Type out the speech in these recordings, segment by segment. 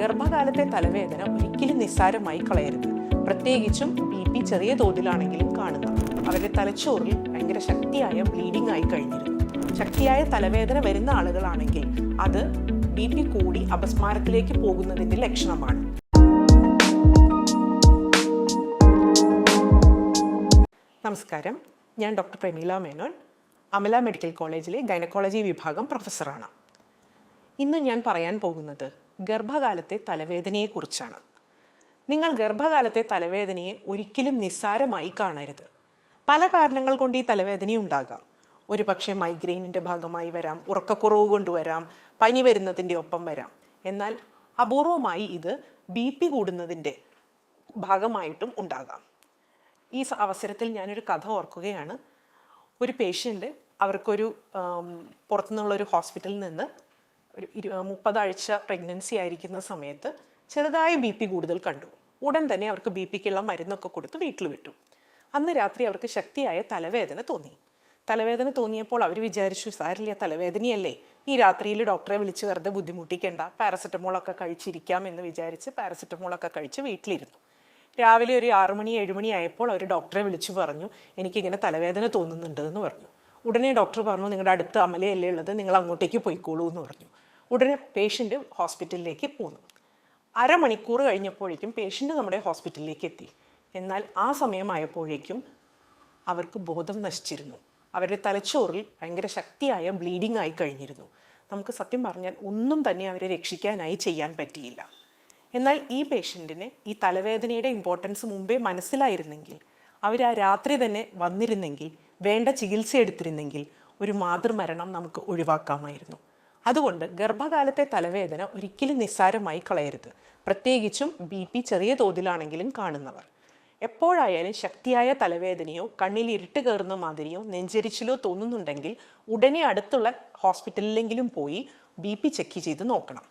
ഗർഭകാലത്തെ തലവേദന ഒരിക്കലും നിസ്സാരമായി കളയരുത്. പ്രത്യേകിച്ചും ബി പി ചെറിയ തോതിലാണെങ്കിലും കാണുക അവരുടെ തലച്ചോറിൽ ഭയങ്കര ശക്തിയായ ബ്ലീഡിംഗ് ആയി കഴിഞ്ഞിരുന്നു. ശക്തിയായ തലവേദന വരുന്ന ആളുകളാണെങ്കിൽ അത് ബി പി കൂടി അപസ്മാരത്തിലേക്ക് പോകുന്നതിന്റെ ലക്ഷണമാണ്. നമസ്കാരം. ഞാൻ ഡോക്ടർ പ്രമീല മേനോൻ അമല മെഡിക്കൽ കോളേജിലെ ഗൈനക്കോളജി വിഭാഗം പ്രൊഫസറാണ്. ഇന്ന് ഞാൻ പറയാൻ പോകുന്നത് ഗർഭകാലത്തെ തലവേദനയെക്കുറിച്ചാണ്. നിങ്ങൾ ഗർഭകാലത്തെ തലവേദനയെ ഒരിക്കലും നിസ്സാരമായി കാണരുത്. പല കാരണങ്ങൾ കൊണ്ട് ഈ തലവേദന ഉണ്ടാകാം. ഒരു പക്ഷേ മൈഗ്രെയിനിന്റെ ഭാഗമായി വരാം ഉറക്കക്കുറവ് കൊണ്ടുവരാം പനി വരുന്നതിന്റെ ഒപ്പം വരാം. എന്നാൽ അപൂർവമായി ഇത് ബി പി കൂടുന്നതിന്റെ ഭാഗമായിട്ടും ഉണ്ടാകാം. ഈ അവസരത്തിൽ ഞാനൊരു കഥ ഓർക്കുകയാണ്. ഒരു പേഷ്യന്റ് അവർക്കൊരു പുറത്തുനിന്നുള്ള ഒരു ഹോസ്പിറ്റലിൽ നിന്ന് ഒരു ഇരു മുപ്പതാഴ്ച പ്രഗ്നൻസി ആയിരിക്കുന്ന സമയത്ത് ചെറുതായ ബി പി കൂടുതൽ കണ്ടു. ഉടൻ തന്നെ അവർക്ക് ബി പിക്കുള്ള മരുന്നൊക്കെ കൊടുത്ത് വീട്ടിൽ വിട്ടു. അന്ന് രാത്രി അവർക്ക് ശക്തിയായ തലവേദന തോന്നി. തലവേദന തോന്നിയപ്പോൾ അവർ വിചാരിച്ചു സാരില്ല തലവേദനയല്ലേ. ഈ രാത്രിയിൽ ഡോക്ടറെ വിളിച്ച് വെറുതെ ബുദ്ധിമുട്ടിക്കേണ്ട. പാരസെറ്റമോളൊക്കെ കഴിച്ചിരിക്കാം എന്ന് വിചാരിച്ച് പാരസെറ്റമോളൊക്കെ കഴിച്ച് വീട്ടിലിരുന്നു. രാവിലെ ഒരു ആറു മണി ഏഴ് മണി ആയപ്പോൾ അവർ ഡോക്ടറെ വിളിച്ചു പറഞ്ഞു എനിക്കിങ്ങനെ തലവേദന തോന്നുന്നുണ്ട് എന്ന് പറഞ്ഞു. ഉടനെ ഡോക്ടർ പറഞ്ഞു നിങ്ങളുടെ അടുത്ത് അമലയല്ലേ ഉള്ളത് നിങ്ങൾ അങ്ങോട്ടേക്ക് പോയിക്കോളൂ എന്ന് പറഞ്ഞു. ഉടനെ പേഷ്യന്റ് ഹോസ്പിറ്റലിലേക്ക് പോന്നു. അരമണിക്കൂർ കഴിഞ്ഞപ്പോഴേക്കും പേഷ്യന്റ് നമ്മുടെ ഹോസ്പിറ്റലിലേക്ക് എത്തി. എന്നാൽ ആ സമയമായപ്പോഴേക്കും അവർക്ക് ബോധം നശിച്ചിരുന്നു. അവരുടെ തലച്ചോറിൽ ഭയങ്കര ശക്തിയായ ബ്ലീഡിംഗ് ആയി കഴിഞ്ഞിരുന്നു. നമുക്ക് സത്യം പറഞ്ഞാൽ ഒന്നും തന്നെ അവരെ രക്ഷിക്കാനായി ചെയ്യാൻ പറ്റിയില്ല. എന്നാൽ ഈ പേഷ്യന്റിന് ഈ തലവേദനയുടെ ഇമ്പോർട്ടൻസ് മുമ്പേ മനസ്സിലായിരുന്നെങ്കിൽ അവർ ആ രാത്രി തന്നെ വന്നിരുന്നെങ്കിൽ വേണ്ട ചികിത്സ എടുത്തിരുന്നെങ്കിൽ ഒരു മാതൃമരണം നമുക്ക് ഒഴിവാക്കാമായിരുന്നു. അതുകൊണ്ട് ഗർഭകാലത്തെ തലവേദന ഒരിക്കലും നിസ്സാരമായി കളയരുത്. പ്രത്യേകിച്ചും ബി പി ചെറിയ തോതിലാണെങ്കിലും കാണുന്നവർ. എപ്പോഴായാലും ശക്തിയായ തലവേദനയോ കണ്ണിൽ ഇരുട്ട് കയറുന്ന മാതിരിയോ നെഞ്ചരിച്ചിലോ തോന്നുന്നുണ്ടെങ്കിൽ ഉടനെ അടുത്തുള്ള ഹോസ്പിറ്റലിലെങ്കിലും പോയി ബി പി ചെക്ക് ചെയ്ത് നോക്കണം.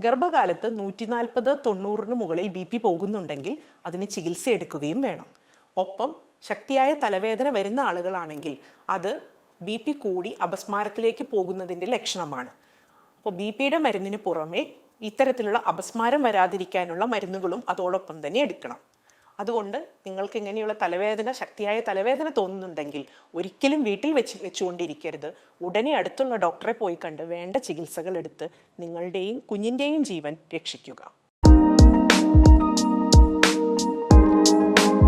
ഗർഭകാലത്ത് നൂറ്റി നാൽപ്പത് തൊണ്ണൂറിന് മുകളിൽ ബി പി പോകുന്നുണ്ടെങ്കിൽ അതിന് ചികിത്സ എടുക്കുകയും വേണം. ഒപ്പം ശക്തിയായ തലവേദന വരുന്ന ആളുകളാണെങ്കിൽ അത് ബി പി കൂടി അപസ്മാരത്തിലേക്ക് പോകുന്നതിന്റെ ലക്ഷണമാണ്. അപ്പോൾ ബി പിയുടെ മരുന്നിന് പുറമെ ഇത്തരത്തിലുള്ള അപസ്മാരം വരാതിരിക്കാനുള്ള മരുന്നുകളും അതോടൊപ്പം തന്നെ എടുക്കണം. അതുകൊണ്ട് നിങ്ങൾക്ക് ഇങ്ങനെയുള്ള തലവേദന ശക്തിയായ തലവേദന തോന്നുന്നുണ്ടെങ്കിൽ ഒരിക്കലും വീട്ടിൽ വെച്ച് വെച്ചുകൊണ്ടിരിക്കരുത്. ഉടനെ അടുത്തുള്ള ഡോക്ടറെ പോയി കണ്ട് വേണ്ട ചികിത്സകൾ എടുത്ത് നിങ്ങളുടെയും കുഞ്ഞിന്റെയും ജീവൻ രക്ഷിക്കുക.